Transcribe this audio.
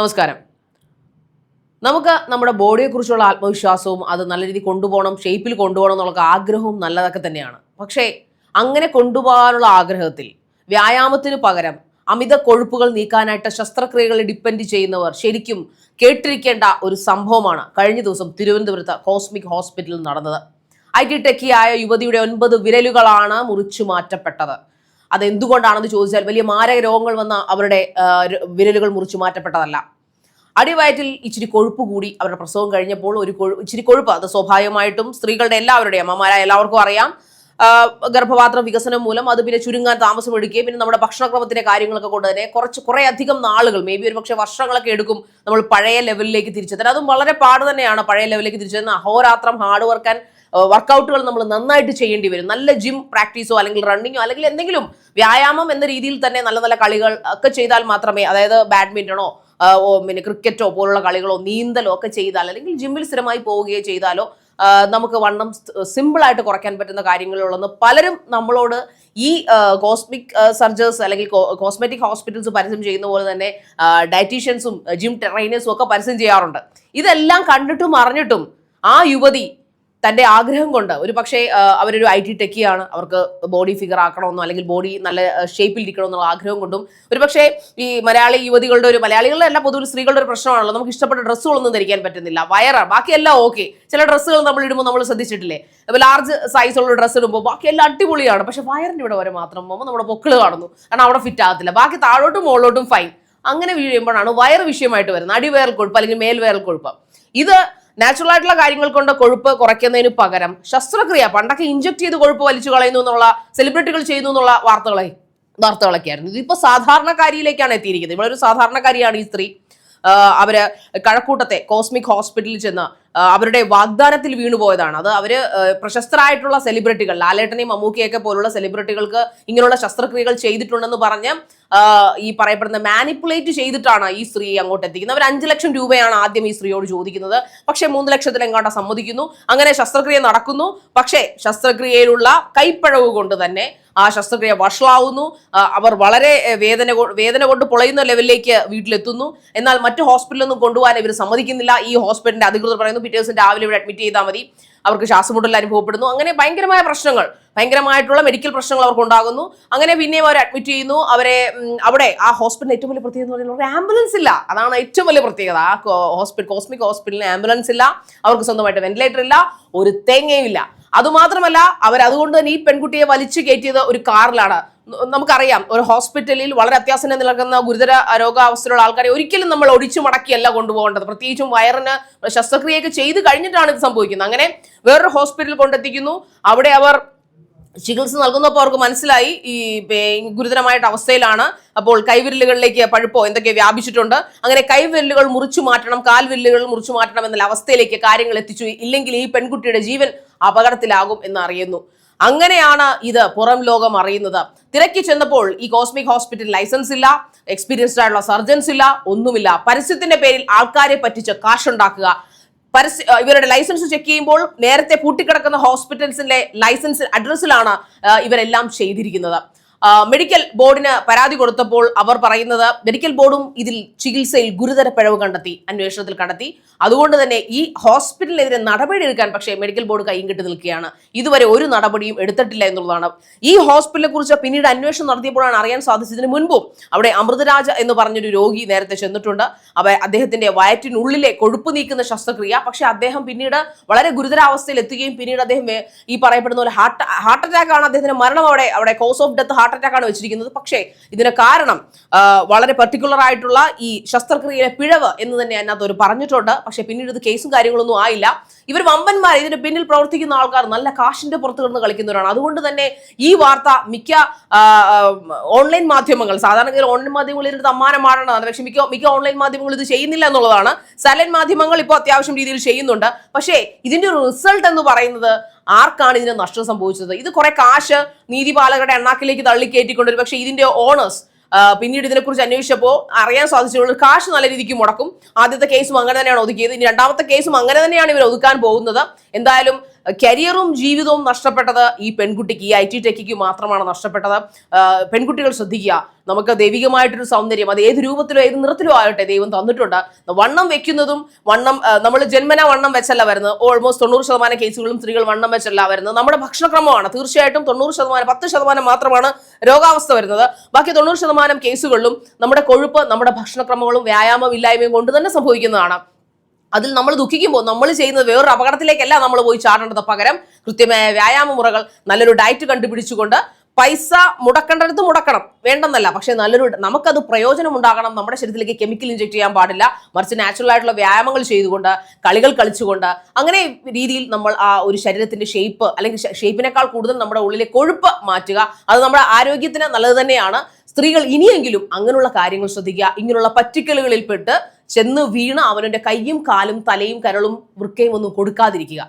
നമസ്കാരം. നമുക്ക് നമ്മുടെ ബോഡിയെക്കുറിച്ചുള്ള ആത്മവിശ്വാസവും അത് നല്ല രീതിയിൽ കൊണ്ടുപോകണം ഷേപ്പിൽ കൊണ്ടുപോകണം എന്നുള്ള ആഗ്രഹവും നല്ലതൊക്കെ തന്നെയാണ്. പക്ഷേ അങ്ങനെ കൊണ്ടുപോകാനുള്ള ആഗ്രഹത്തിൽ വ്യായാമത്തിന് പകരം അമിത കൊഴുപ്പുകൾ നീക്കാനായിട്ട് ശസ്ത്രക്രിയകളെ ഡിപ്പെൻഡ് ചെയ്യുന്നവർ ശരിക്കും കേട്ടിരിക്കേണ്ട ഒരു സംഭവമാണ് കഴിഞ്ഞ ദിവസം തിരുവനന്തപുരത്ത് കോസ്മിക് ഹോസ്പിറ്റലിൽ നടന്നത്. ഐ ടി ടെക്കിയായ യുവതിയുടെ ഒൻപത് വിരലുകളാണ് മുറിച്ചു മാറ്റപ്പെട്ടത്. അതെന്തുകൊണ്ടാണെന്ന് ചോദിച്ചാൽ വലിയ മാരക രോഗങ്ങൾ വന്ന അവരുടെ വിരലുകൾ മുറിച്ചു മാറ്റപ്പെട്ടതല്ല. അടിവയറ്റിൽ ഇച്ചിരി കൊഴുപ്പ് കൂടി അവരുടെ പ്രസവം കഴിഞ്ഞപ്പോൾ ഒരു കൊഴു ഇച്ചിരി കൊഴുപ്പ് അത് സ്വാഭാവികമായിട്ടും സ്ത്രീകളുടെ എല്ലാവരുടെയും അമ്മമാരായ എല്ലാവർക്കും അറിയാം. ഗർഭപാത്ര വികസനം മൂലം അത് പിന്നെ ചുരുങ്ങാൻ താമസം എടുക്കുകയും പിന്നെ നമ്മുടെ ഭക്ഷണക്രമത്തിന്റെ കാര്യങ്ങളൊക്കെ കൊണ്ട് തന്നെ കുറച്ച് കുറേ അധികം നാളുകൾ മേ ബി ഒരു പക്ഷേ വർഷങ്ങളൊക്കെ എടുക്കും നമ്മൾ പഴയ ലെവലിലേക്ക് തിരിച്ചെത്താൻ. അതും വളരെ പാട് തന്നെയാണ് പഴയ ലെവലിലേക്ക് തിരിച്ചെത്താൻ അഹോരാത്രം ഹാർഡ് വർക്കാൻ വർക്കൗട്ടുകൾ നമ്മൾ നന്നായിട്ട് ചെയ്യേണ്ടി വരും. നല്ല ജിം പ്രാക്ടീസോ അല്ലെങ്കിൽ റണ്ണിങ്ങോ അല്ലെങ്കിൽ എന്തെങ്കിലും വ്യായാമം എന്ന രീതിയിൽ തന്നെ നല്ല നല്ല കളികൾ ഒക്കെ ചെയ്താൽ മാത്രമേ അതായത് ബാഡ്മിന്റണോ പിന്നെ ക്രിക്കറ്റോ പോലുള്ള കളികളോ നീന്തലോ ഒക്കെ ചെയ്താൽ അല്ലെങ്കിൽ ജിമ്മിൽ സ്ഥിരമായി പോവുകയോ ചെയ്താലോ നമുക്ക് വണ്ണം സിമ്പിളായിട്ട് കുറയ്ക്കാൻ പറ്റുന്ന കാര്യങ്ങളുള്ളെന്ന് പലരും നമ്മളോട് ഈ കോസ്മിക് സർജേഴ്സ് അല്ലെങ്കിൽ കോസ്മെറ്റിക് ഹോസ്പിറ്റൽസ് പരസ്യം ചെയ്യുന്ന പോലെ തന്നെ ഡയറ്റീഷ്യൻസും ജിം ട്രെയിനേഴ്സും ഒക്കെ പരസ്യം ചെയ്യാറുണ്ട്. ഇതെല്ലാം കണ്ടിട്ടും അറിഞ്ഞിട്ടും ആ യുവതി തന്റെ ആഗ്രഹം കൊണ്ട് ഒരു പക്ഷേ അവരൊരു ഐ ടി ടെക്കിയാണ് അവർക്ക് ബോഡി ഫിഗർ ആക്കണമെന്നോ അല്ലെങ്കിൽ ബോഡി നല്ല ഷേപ്പിൽ ഇരിക്കണമെന്നുള്ള ആഗ്രഹം കൊണ്ടും ഒരു പക്ഷേ ഈ മലയാളി യുവതികളുടെ ഒരു മലയാളികളുടെ അല്ല പൊതുവെ സ്ത്രീകളുടെ ഒരു പ്രശ്നമാണല്ലോ. നമുക്ക് ഇഷ്ടപ്പെട്ട ഡ്രസ്സുകളൊന്നും ധരിക്കാൻ പറ്റുന്നില്ല. വയറ ബാക്കിയെല്ലാം ഓക്കെ. ചില ഡ്രസ്സുകൾ നമ്മൾ ഇടുമ്പോൾ നമ്മൾ ശ്രദ്ധിച്ചിട്ടില്ലേ? അപ്പോൾ ലാർജ് സൈസുള്ള ഡ്രസ്സ് ഇടുമ്പോൾ ബാക്കിയെല്ലാം അടിപൊളിയാണ്. പക്ഷേ വയറിന്റെ ഇവിടെ വരെ മാത്രം പോകുമ്പോൾ നമ്മുടെ പൊക്കിൾ കാണുന്നു. കാരണം അവിടെ ഫിറ്റ് ആകത്തില്ല. ബാക്കി താഴോട്ടും മുകളിലോട്ടും ഫൈൻ അങ്ങനെ വീഴുമ്പോഴാണ് വയർ വിഷയമായിട്ട് വരുന്നത്. അടിവയറൽ കൊഴുപ്പ് അല്ലെങ്കിൽ മേൽവയർ കൊഴുപ്പ്. ഇത് നാച്ചുറൽ ആയിട്ടുള്ള കാര്യങ്ങൾ കൊണ്ട് കൊഴുപ്പ് കുറയ്ക്കുന്നതിന് പകരം ശസ്ത്രക്രിയ. പണ്ടൊക്കെ ഇഞ്ചക്ട് ചെയ്ത് കൊഴുപ്പ് വലിച്ചു കളയുന്നു എന്നുള്ള സെലിബ്രിറ്റികൾ ചെയ്യുന്നു എന്നുള്ള വാർത്തകളെ വാർത്തകളൊക്കെ ആയിരുന്നു ഇതിപ്പോ സാധാരണക്കാരിയിലേക്കാണ് എത്തിയിരിക്കുന്നത്. ഇവിടെ ഒരു സാധാരണക്കാരിയാണ് ഈ സ്ത്രീ. അവർ കഴക്കൂട്ടത്തെ കോസ്മിക് ഹോസ്പിറ്റലിൽ ചെന്ന് അവരുടെ വാഗ്ദാനത്തിൽ വീണുപോയതാണ്. അത് അവർ പ്രശസ്തരായിട്ടുള്ള സെലിബ്രിറ്റികൾ ലാലേട്ടനെയും മമ്മൂക്കയൊക്കെ പോലുള്ള സെലിബ്രിറ്റികൾക്ക് ഇങ്ങനെയുള്ള ശസ്ത്രക്രിയകൾ ചെയ്തിട്ടുണ്ടെന്ന് പറഞ്ഞ് ഈ പറയപ്പെടുന്ന മാനിപ്പുലേറ്റ് ചെയ്തിട്ടാണ് ഈ സ്ത്രീ അങ്ങോട്ട് എത്തിക്കുന്നത്. അവർ അഞ്ചു ലക്ഷം രൂപയാണ് ആദ്യം ഈ സ്ത്രീയോട് ചോദിക്കുന്നത്. പക്ഷേ മൂന്ന് ലക്ഷത്തിൽ എങ്ങാണ്ട് സമ്മതിക്കുന്നു. അങ്ങനെ ശസ്ത്രക്രിയ നടക്കുന്നു. പക്ഷേ ശസ്ത്രക്രിയയിലുള്ള കൈപ്പഴവ് കൊണ്ട് തന്നെ ആ ശസ്ത്രക്രിയ വഷളാവുന്നു. അവർ വളരെ വേദന വേദന കൊണ്ട് പൊളയുന്ന ലെവലിലേക്ക് വീട്ടിലെത്തുന്നു. എന്നാൽ മറ്റു ഹോസ്പിറ്റലൊന്നും കൊണ്ടുപോകാൻ ഇവർ സമ്മതിക്കുന്നില്ല. ഈ ഹോസ്പിറ്റലിന്റെ അധികൃതർ പറയുന്നു പിറ്റേ ദിവസം രാവിലെ ഇവിടെ അഡ്മിറ്റ് ചെയ്താൽ മതി. അവർക്ക് ശ്വാസമുട്ടൽ അനുഭവപ്പെടുന്നു. അങ്ങനെ ഭയങ്കരമായ പ്രശ്നങ്ങൾ ഭയങ്കരമായിട്ടുള്ള മെഡിക്കൽ പ്രശ്നങ്ങൾ അവർക്ക് ഉണ്ടാകുന്നു. അങ്ങനെ പിന്നെയും അവർ അഡ്മിറ്റ് ചെയ്യുന്നു. അവരെ അവിടെ ആ ഹോസ്പിറ്റലിന് ഏറ്റവും വലിയ പ്രത്യേകത എന്ന് ഒരു ആംബുലൻസ് ഇല്ല. അതാണ് ഏറ്റവും വലിയ പ്രത്യേകത. ആ ഹോസ്പിറ്റൽ കോസ്മിക് ഹോസ്പിറ്റലിന് ആംബുലൻസ് ഇല്ല. അവർക്ക് സ്വന്തമായിട്ട് വെന്റിലേറ്റർ ഇല്ല. ഒരു തേങ്ങയും ഇല്ല. അതുമാത്രമല്ല അവർ അതുകൊണ്ട് തന്നെ ഈ പെൺകുട്ടിയെ വലിച്ചു കയറ്റിയത് ഒരു കാറിലാണ്. നമുക്കറിയാം ഒരു ഹോസ്പിറ്റലിൽ വളരെ അത്യാസനം നിലനിൽക്കുന്ന ഗുരുതര രോഗാവസ്ഥയിലുള്ള ആൾക്കാരെ ഒരിക്കലും നമ്മൾ ഒടിച്ചു മടക്കിയല്ല കൊണ്ടുപോകേണ്ടത്. പ്രത്യേകിച്ചും വയറിന് ശസ്ത്രക്രിയയൊക്കെ ചെയ്ത് കഴിഞ്ഞിട്ടാണ് ഇത് സംഭവിക്കുന്നത്. അങ്ങനെ വേറൊരു ഹോസ്പിറ്റലിൽ കൊണ്ടെത്തിക്കുന്നു. അവിടെ അവർ ചികിത്സ നൽകുന്നപ്പോൾ അവർക്ക് മനസ്സിലായി ഈ ഗുരുതരമായിട്ട് അവസ്ഥയിലാണ്. അപ്പോൾ കൈവിരലുകളിലേക്ക് പഴുപ്പോ എന്തൊക്കെ വ്യാപിച്ചിട്ടുണ്ട്. അങ്ങനെ കൈവിരലുകൾ മുറിച്ചു മാറ്റണം കാൽവിരലുകൾ മുറിച്ചു മാറ്റണം എന്ന അവസ്ഥയിലേക്ക് കാര്യങ്ങൾ എത്തിച്ചു. ഇല്ലെങ്കിൽ ഈ പെൺകുട്ടിയുടെ ജീവൻ അപകടത്തിലാകും എന്ന് അറിയുന്നു അങ്ങനെയാണ് ഇത് പുറം ലോകം അറിയുന്നത്. തിരക്കി ചെന്നപ്പോൾ ഈ കോസ്മിക് ഹോസ്പിറ്റൽ ലൈസൻസ് ഇല്ല എക്സ്പീരിയൻസ്ഡ് ആയിട്ടുള്ള സർജൻസ് ഇല്ല ഒന്നുമില്ല. പരസ്യത്തിന്റെ പേരിൽ ആൾക്കാരെ പറ്റിച്ച് കാശുണ്ടാക്കുക പരസ്യ ഇവരുടെ ലൈസൻസ് ചെക്ക് ചെയ്യുമ്പോൾ നേരത്തെ പൂട്ടിക്കിടക്കുന്ന ഹോസ്പിറ്റൽസിന്റെ ലൈസൻസ് അഡ്രസ്സിലാണ് ഇവരെല്ലാം ചെയ്തിരിക്കുന്നത്. മെഡിക്കൽ ബോർഡിന് പരാതി കൊടുത്തപ്പോൾ അവർ പറയുന്നത് മെഡിക്കൽ ബോർഡും ഇതിൽ ചികിത്സയിൽ ഗുരുതര പിഴവ് കണ്ടെത്തി അന്വേഷണത്തിൽ കണ്ടെത്തി. അതുകൊണ്ട് തന്നെ ഈ ഹോസ്പിറ്റലിനെതിരെ നടപടി എടുക്കാൻ പക്ഷേ മെഡിക്കൽ ബോർഡ് കൈയും കെട്ടി നിൽക്കുകയാണ്. ഇതുവരെ ഒരു നടപടിയും എടുത്തിട്ടില്ല എന്നുള്ളതാണ്. ഈ ഹോസ്പിറ്റലിനെ കുറിച്ച് പിന്നീട് അന്വേഷണം നടത്തിയപ്പോഴാണ് അറിയാൻ സാധിച്ചതിന് മുൻപും അവിടെ അമൃതരാജ എന്ന് പറഞ്ഞൊരു രോഗി നേരത്തെ ചെന്നിട്ടുണ്ട്. അവ അദ്ദേഹത്തിന്റെ വയറ്റിനുള്ളിലെ കൊഴുപ്പ് നീക്കുന്ന ശസ്ത്രക്രിയ. പക്ഷേ അദ്ദേഹം പിന്നീട് വളരെ ഗുരുതരാവസ്ഥയിൽ എത്തുകയും പിന്നീട് അദ്ദേഹം ഈ പറയപ്പെടുന്ന പോലെ ഹാർട്ട് ഹാർട്ട് അറ്റാക്ക് ആണ് അദ്ദേഹത്തിന്റെ മരണം അവിടെ അവിടെ cause of death heart attack ആണ് വെച്ചിരിക്കുന്നത്. പക്ഷേ ഇതിന് കാരണം വളരെ പെർട്ടിക്കുലർ ആയിട്ടുള്ള ഈ ശസ്ത്രക്രിയയിലെ പിഴവ് എന്ന് തന്നെ അതിനകത്ത് ഒരു പറഞ്ഞിട്ടുണ്ട്. പക്ഷേ പിന്നീട് ഇത് കേസും കാര്യങ്ങളൊന്നും ആയില്ല. ഇവർ വമ്പന്മാർ ഇതിന് പിന്നിൽ പ്രവർത്തിക്കുന്ന ആൾക്കാർ നല്ല കാശിന്റെ പുറത്ത് കിടന്ന് കളിക്കുന്നവരാണ്. അതുകൊണ്ട് തന്നെ ഈ വാർത്ത മിക്ക ഓൺലൈൻ മാധ്യമങ്ങൾ സാധാരണ ഓൺലൈൻ മാധ്യമങ്ങൾ ഇതിന് തമ്മാനമാടേണ്ടതാണ് പക്ഷേ മിക്ക മിക്ക ഓൺലൈൻ മാധ്യമങ്ങൾ ഇത് ചെയ്യുന്നില്ല എന്നുള്ളതാണ്. സൈലന്റ് മാധ്യമങ്ങൾ ഇപ്പോൾ അത്യാവശ്യം രീതിയിൽ ചെയ്യുന്നുണ്ട്. പക്ഷേ ഇതിന്റെ ഒരു റിസൾട്ട് എന്ന് പറയുന്നത് ആർക്കാണ് ഇതിന് നഷ്ടം സംഭവിച്ചത്? ഇത് കുറെ കാശ് നീതിപാലകരുടെ എണ്ണാക്കിലേക്ക് തള്ളിക്കയറ്റിക്കൊണ്ട് പക്ഷേ ഇതിന്റെ ഓണേഴ്സ് പിന്നീട് ഇതിനെക്കുറിച്ച് അന്വേഷിച്ചപ്പോൾ അറിയാൻ സാധിച്ചുള്ളൂ കാശ് നല്ല രീതിക്ക് മുടക്കും. ആദ്യത്തെ കേസും അങ്ങനെ തന്നെയാണ് ഒതുക്കിയത്. ഇനി രണ്ടാമത്തെ കേസും അങ്ങനെ തന്നെയാണ് ഇവർ ഒതുക്കാൻ പോകുന്നത്. എന്തായാലും കരിയറും ജീവിതവും നഷ്ടപ്പെട്ടത് ഈ പെൺകുട്ടിക്ക് ഈ ഐ ടി ടെക്കിക്ക് മാത്രമാണ് നഷ്ടപ്പെട്ടത്. പെൺകുട്ടികൾ ശ്രദ്ധിക്കുക. നമുക്ക് ദൈവികമായിട്ടൊരു സൗന്ദര്യം അത് ഏത് രൂപത്തിലോ ഏത് നിറത്തിലോ ആകട്ടെ ദൈവം തന്നിട്ടുണ്ട്. വണ്ണം വെക്കുന്നതും വണ്ണം നമ്മൾ ജന്മന വണ്ണം വെച്ചല്ല വരുന്നത്. ഓൾമോസ്റ്റ് തൊണ്ണൂറ് ശതമാനം കേസുകളും സ്ത്രീകൾ വണ്ണം വെച്ചല്ല വരുന്നത്. നമ്മുടെ ഭക്ഷണക്രമമാണ്. തീർച്ചയായിട്ടും തൊണ്ണൂറ് ശതമാനം പത്ത് ശതമാനം മാത്രമാണ് രോഗാവസ്ഥ വരുന്നത്. ബാക്കി തൊണ്ണൂറ് ശതമാനം കേസുകളിലും നമ്മുടെ കൊഴുപ്പ് നമ്മുടെ ഭക്ഷണക്രമങ്ങളും വ്യായാമം ഇല്ലായ്മയും കൊണ്ട് തന്നെ സംഭവിക്കുന്നതാണ്. അതിൽ നമ്മൾ ദുഃഖിക്കുമ്പോൾ നമ്മൾ ചെയ്യുന്നത് വേറൊരു അപകടത്തിലേക്കല്ല നമ്മൾ പോയി ചാടേണ്ടത്. പകരം കൃത്യമായ വ്യായാമ മുറകൾ നല്ലൊരു ഡയറ്റ് കണ്ടുപിടിച്ചുകൊണ്ട് പൈസ മുടക്കേണ്ടടുത്ത് മുടക്കണം. വേണ്ടെന്നല്ല. പക്ഷേ നല്ലൊരു നമുക്കത് പ്രയോജനം ഉണ്ടാകണം നമ്മുടെ ശരീരത്തിലേക്ക് കെമിക്കൽ ഇഞ്ചെക്ട് ചെയ്യാൻ പാടില്ല. മറിച്ച് നാച്ചുറൽ ആയിട്ടുള്ള വ്യായാമങ്ങൾ ചെയ്തുകൊണ്ട് കളികൾ കളിച്ചുകൊണ്ട് അങ്ങനെ രീതിയിൽ നമ്മൾ ആ ഒരു ശരീരത്തിന്റെ ഷേപ്പ് അല്ലെങ്കിൽ ഷേപ്പിനേക്കാൾ കൂടുതൽ നമ്മുടെ ഉള്ളിലെ കൊഴുപ്പ് മാറ്റുക. അത് നമ്മുടെ ആരോഗ്യത്തിന് നല്ലത് തന്നെയാണ്. സ്ത്രീകൾ ഇനിയെങ്കിലും അങ്ങനെയുള്ള കാര്യങ്ങൾ ശ്രദ്ധിക്കുക. ഇങ്ങനെയുള്ള പറ്റിക്കലുകളിൽ പെട്ട് ചെന്ന് വീണ് അവനവന്റെ കൈയും കാലും തലയും കരളും വൃക്കയും ഒന്നും കൊടുക്കാതിരിക്കുക.